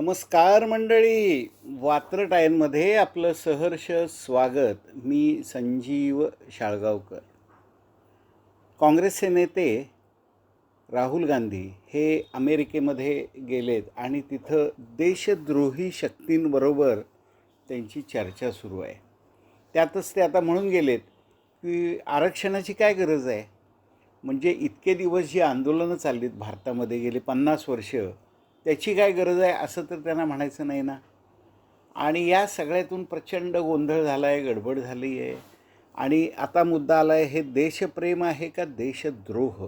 नमस्कार मंडळी. वात्रटायनमध्ये आपलं सहर्ष स्वागत. मी संजीव शाळगावकर. काँग्रेसचे नेते राहुल गांधी हे अमेरिकेमध्ये गेलेत आणि तिथं देशद्रोही शक्तींबरोबर त्यांची चर्चा सुरू आहे. त्यातच ते आता म्हणून गेलेत की आरक्षणाची काय गरज आहे? म्हणजे इतके दिवस जी आंदोलनं चाललीत भारतामध्ये गेली पन्नास वर्ष त्याची काय गरज आहे असं तर त्यांना म्हणायचं नाही ना. आणि या सगळ्यातून प्रचंड गोंधळ झाला आहे गडबड झाली आहे आणि आता मुद्दा आला आहे हे देशप्रेम आहे का देशद्रोह?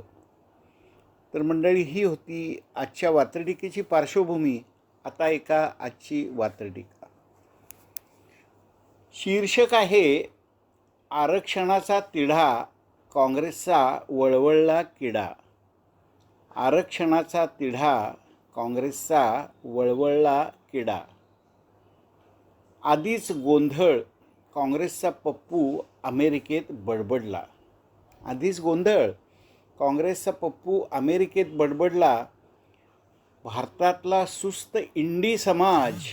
तर मंडळी ही होती आजच्या वात्रटिकेची पार्श्वभूमी. आता एका आजची वात्रटिका शीर्षक आहे आरक्षणाचा तिढा काँग्रेसचा वळवळला किडा. आरक्षणाचा तिढा काँग्रेसचा वळवळला किडा. आधीच गोंधळ काँग्रेसचा पप्पू अमेरिकेत बडबडला. आधीच गोंधळ काँग्रेसचा पप्पू अमेरिकेत बडबडला. भारतातला सुस्त इंडी समाज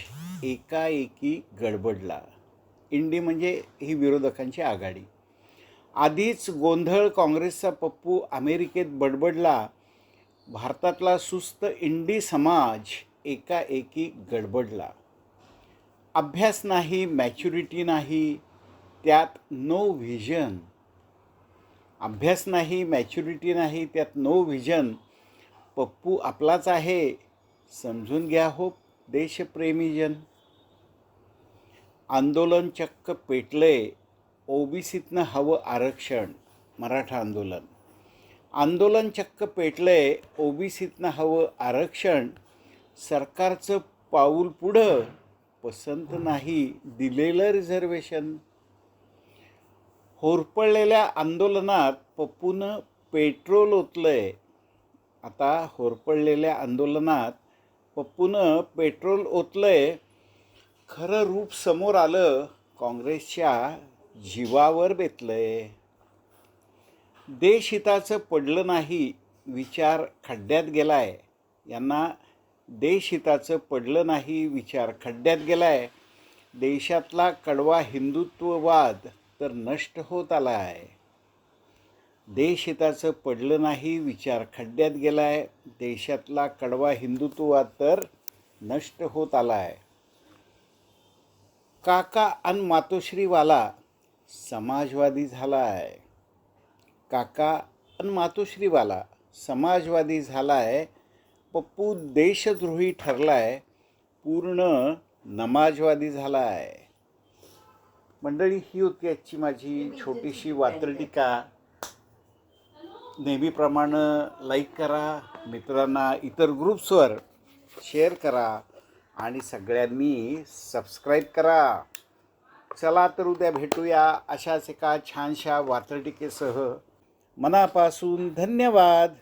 एकाएकी गडबडला. इंडी म्हणजे ही विरोधकांची आघाडी. आधीच गोंधळ काँग्रेसचा पप्पू अमेरिकेत बडबडला. भारतातला सुस्त इंडी समाज एकाएकी गडबडला. अभ्यास नाही मॅच्युरिटी नाही त्यात नो व्हिजन अभ्यास नाही मॅच्युरिटी नाही त्यात नो व्हिजन पप्पू आपलाच आहे. समजून घ्या हो देशप्रेमीजन. आंदोलन चक्क पेटले ओबीसीतनं हवं आरक्षण मराठा आंदोलन. आंदोलन चक्क पेटलंय ओबीसीतनं हवं आरक्षण सरकारचं पाऊल पुढं पसंत नाही दिलेलं रिझर्वेशन. होरपळलेल्या आंदोलनात पप्पूनं पेट्रोल ओतलंय. आता होरपळलेल्या आंदोलनात पप्पूनं पेट्रोल ओतलंय. खरं रूप समोर आलं काँग्रेसच्या जीवावर बेतलंय. देशहिताचं पडलं नाही विचार खड्ड्यात गेलाय. यांना देशहिताचं पडलं नाही विचार खड्ड्यात गेलाय. देशातला कडवा हिंदुत्ववाद तर नष्ट होत आला आहे देशहिताचं पडलं नाही विचार खड्ड्यात गेलाय. देशातला कडवा हिंदुत्ववाद तर नष्ट होत आला आहे काका अन मातोश्रीवाला समाजवादी झाला आहे काका अन मातोश्रीवाला समाजवादी झाला आहे पप्पू देशद्रोही ठरला आहे पूर्ण नमाजवादी झाला आहे मंडळी ही होती आजची माझी छोटीशी वात्रटिका नेहमीप्रमाणे लाईक करा मित्रांना इतर ग्रुप्सवर शेअर करा आणि सगळ्यांनी सबस्क्राईब करा. चला तर उद्या भेटूया अशाच एका छानशा वात्रटिकेसह मनापासून धन्यवाद.